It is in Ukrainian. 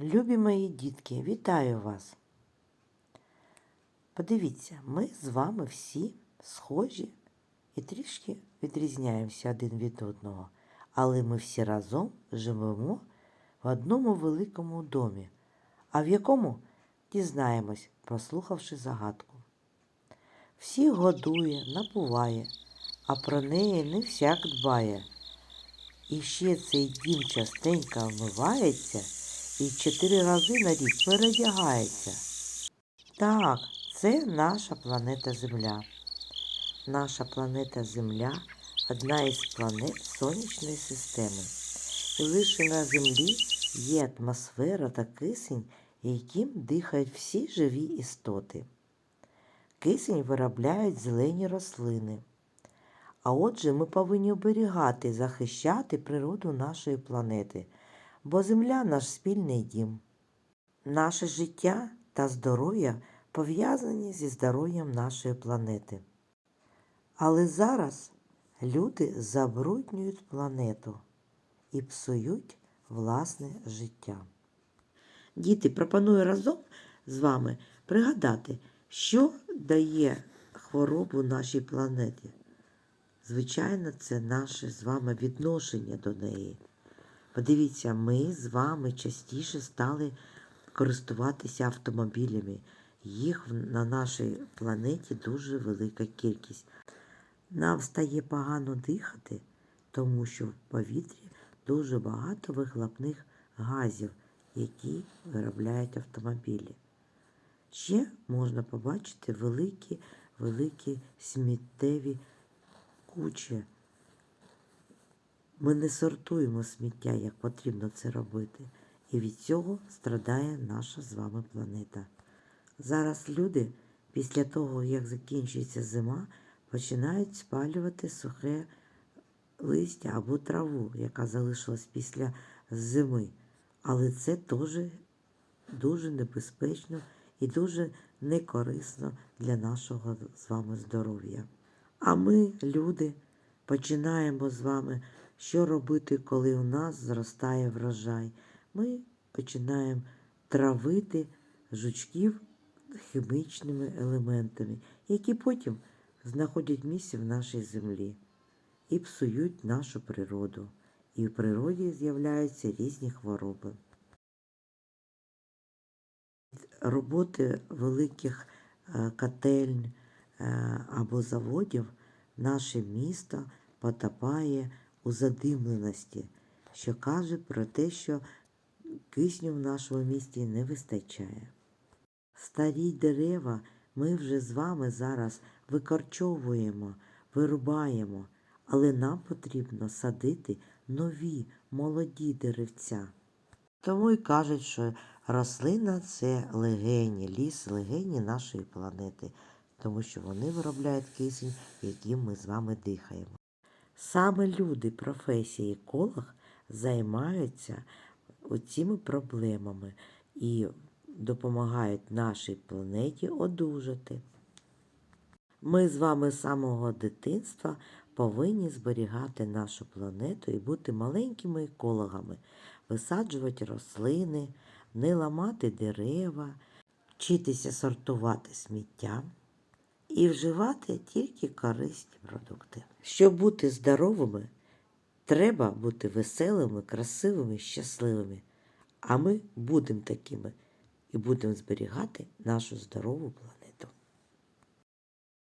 Любі мої дітки, вітаю вас. Подивіться, ми з вами всі схожі і трішки відрізняємося один від одного, але ми всі разом живемо в одному великому домі, а в якому дізнаємось, прослухавши загадку. Всіх годує, напуває, а про неї не всяк дбає. І ще цей дім частенько вмивається і чотири рази на рік передягається. Так, це наша планета Земля. Наша планета Земля одна із планет Сонячної системи. І лише на Землі є атмосфера та кисень, яким дихають всі живі істоти. Кисень виробляють зелені рослини. А отже, ми повинні оберігати захищати природу нашої планети, бо Земля наш спільний дім. Наше життя та здоров'я пов'язані зі здоров'ям нашої планети. Але зараз люди забруднюють планету і псують власне життя. Діти, пропоную разом з вами пригадати, що дає хворобу нашій планеті. Звичайно, це наше з вами відношення до неї. Подивіться, ми з вами частіше стали користуватися автомобілями. Їх на нашій планеті дуже велика кількість. Нам стає погано дихати, тому що в повітрі дуже багато вихлопних газів, які виробляють автомобілі. Ще можна побачити великі, великі сміттєві кучі. Ми не сортуємо сміття, як потрібно це робити. І від цього страдає наша з вами планета. Зараз люди, після того, як закінчується зима, починають спалювати сухе листя або траву, яка залишилась після зими. Але це теж дуже небезпечно і дуже некорисно для нашого з вами здоров'я. А ми, люди, починаємо з вами, що робити, коли у нас зростає врожай. Ми починаємо травити жучків хімічними елементами, які потім знаходять місце в нашій землі і псують нашу природу. І в природі з'являються різні хвороби. Роботи великих е, котельń е, або заводів наше місто потопає у задимленості, що каже про те, що кисню в нашому місті не вистачає. Старі дерева ми вже з вами зараз викорчовуємо, вирубаємо, але нам потрібно садити нові молоді деревця. Тому й кажуть, що рослина це легені, ліс легені нашої планети, тому що вони виробляють кисень, яким ми з вами дихаємо. Саме люди професії еколог займаються цими проблемами і допомагають нашій планеті одужати. Ми з вами з самого дитинства повинні зберігати нашу планету і бути маленькими екологами, висаджувати рослини, не ламати дерева, вчитися сортувати сміття і вживати тільки корисні продукти. Щоб бути здоровими, треба бути веселими, красивими, щасливими. А ми будемо такими і будемо зберігати нашу здорову планету.